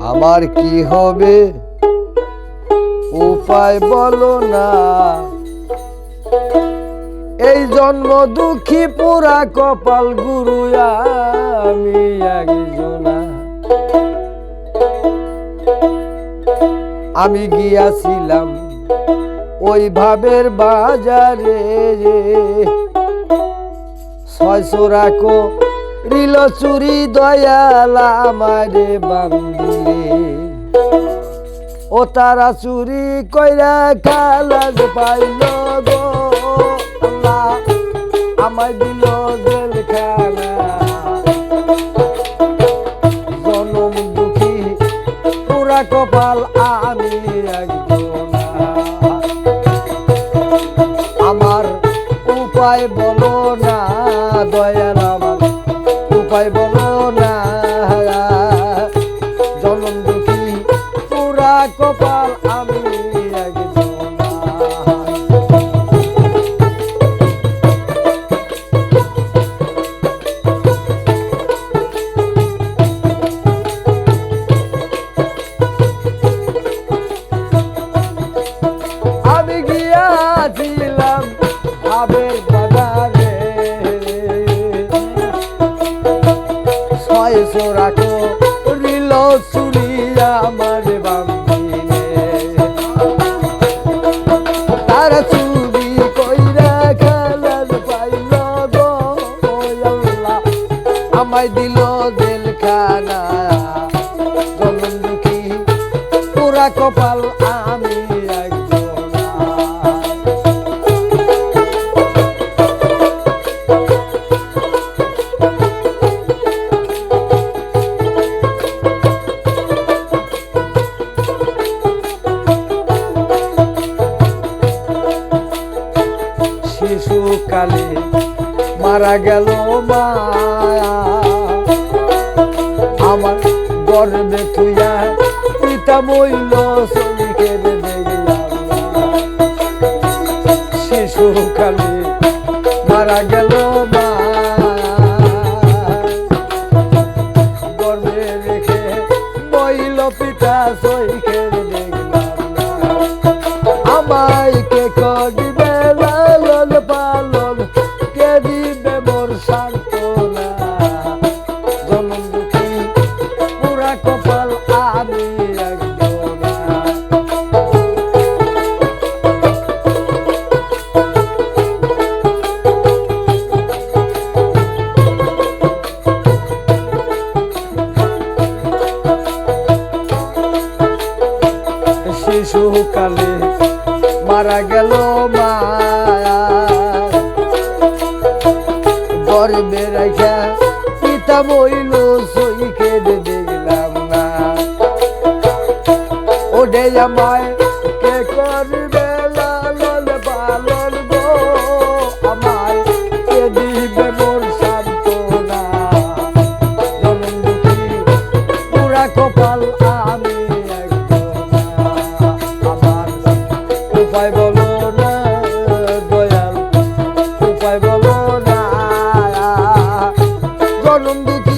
আমার কি হবে? উপায় বলো না। এই জন্ম দুঃখী পুরা কপাল গুরু আমি একজনা। আমি গিয়াছিলাম ওই ভাবের বাজারে। ছয়শো রাখো রিল চুরি দয়াল আমারে বান্দিলে ও তারা চুরি কইরা খালাস পাইল গো আল্লাহ, আমায় দিল জেলখানা। জনম দুঃখী পুরা কপাল আমি আমার উপায় বলো না দয়াল আমার উপায় বলো না জনম দুঃখী পুরা কপাল আমি। আমায় দিল জেলখানা। জনম দুঃখী পুরা কপাল আমি শিশুকালে মারা গেল মায়া আমার গর্বে তুইয়া পিতা মইল শ্রমিকের শিশুকালে মারা গেল মা। গর্বে রেখে মইল পিতা কপাল আমি মারা গেল মায়া গর্বে রেখা পিতা বইল সইকে দেখলাম ওডে আমায়, কে করবে লালন পালন গো? আমায় কে দিবে মোর সান্ত্বনা? কপাল আমি আমার উপায় বলো দয়াল, উপায় বলো না। জনম দুঃখী